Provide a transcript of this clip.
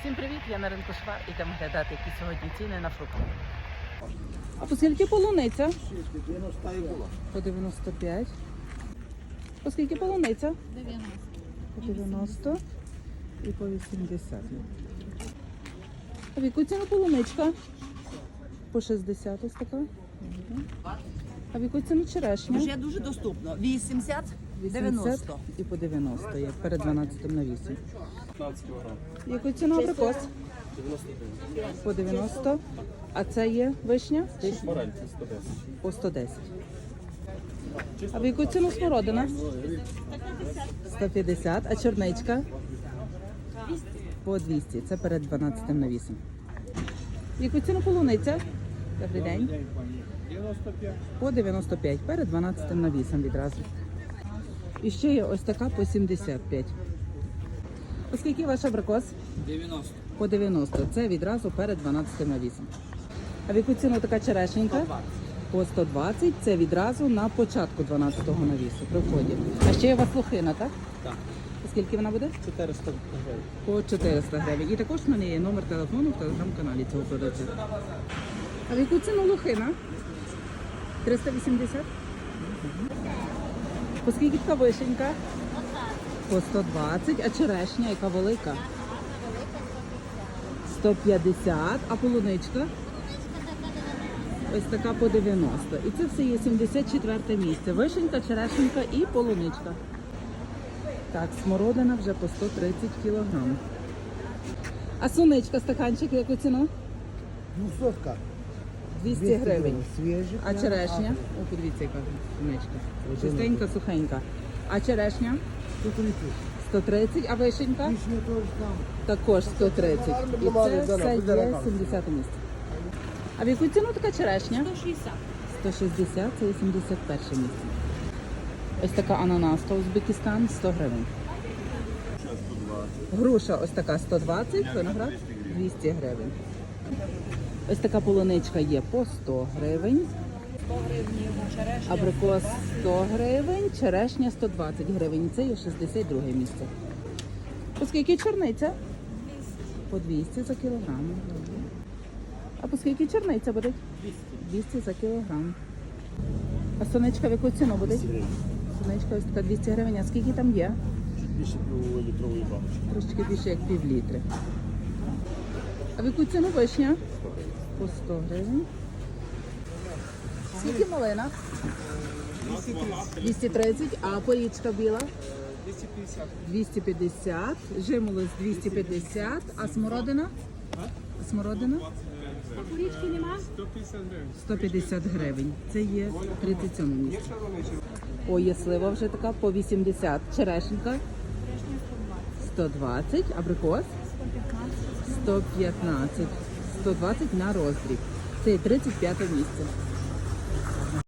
Всім привіт! Я на ринку Швар. Ідемо глядати, які сьогодні ціни на фрукти. А по скільки полуниця? 90 і було. По 95. По скільки полуниця? 90. По 90 і по 80. А в яку ціну полуничка? По 60 ось така. А в яку ціну черешня? Вже дуже доступно. 80, 80 90. і по 90, як перед 12 на 8. 15 кг. Яку ціну абрикос? 90 гривень. По 90. А це є вишня? Маленький 110. По 110. А в яку ціну смородина? 150. А чорничка? По 200. Це перед 12 на 8. В яку ціну полуниця? Добрий день. 95. По 95. Перед 12 на 8 відразу. І ще є ось така по 75. Оскільки ваш абрикос? 90. По 90. Це відразу перед 12 на 8. А в яку ціну така черешенька? По 120. Це відразу на початку 12 на 8 при вході. А ще є у вас лохина, так? Так. Скільки вона буде? 400 гривень. По 400 гривень. І також в мене є номер телефону в телеграм-каналі цього продавця. А в яку ціну лохина? 380? Мгм. По така вишенька? По 120. А черешня, яка велика? 150. А полуничка? Ось така по 90. І це все є 74 місце. Вишенька, черешенька і полуничка. Так, смородина вже по 130 кілограм. А суничка, стаканчик, яку ціну? Ну, сотка. 200 гривень. Свіжі. А черешня? О, подивіться, яка суничка. Чистенька, сухенька. А черешня? 130, а вишенька? Пішня теж там. Також 130. І це все є 70 місце. А в яку ціну така черешня? 160. 160, це є 71 місце. Ось така ананаска Узбекистан 100 гривень. Груша ось така 120, виноград 200 гривень. Ось така полуничка є по 100 гривень. 100 гривень черешня. Абрикос 100 гривень, черешня 120 гривень. Це є 62 місце. По скільки чорниця? По 200 за кілограм. А по скільки чорниця буде? 200. 200 за кілограм. А сонечка в яку ціну буде? Сонечка ось така 200 гривень. А скільки там є? Більше півлітрової баночки. Трошки більше як пів літри. А в яку ціну вишня? По 100 гривень. Скільки малина? 230. А порічка біла? 250. 250. Жимолость 250. А смородина? Смородина? Курічки нема? 150 гривень. 150 гривень. Це є 37 місце. О, є слива вже така по 80. Черешенька 120. Абрикос 115. 120 на роздріб. Це є 35 місце.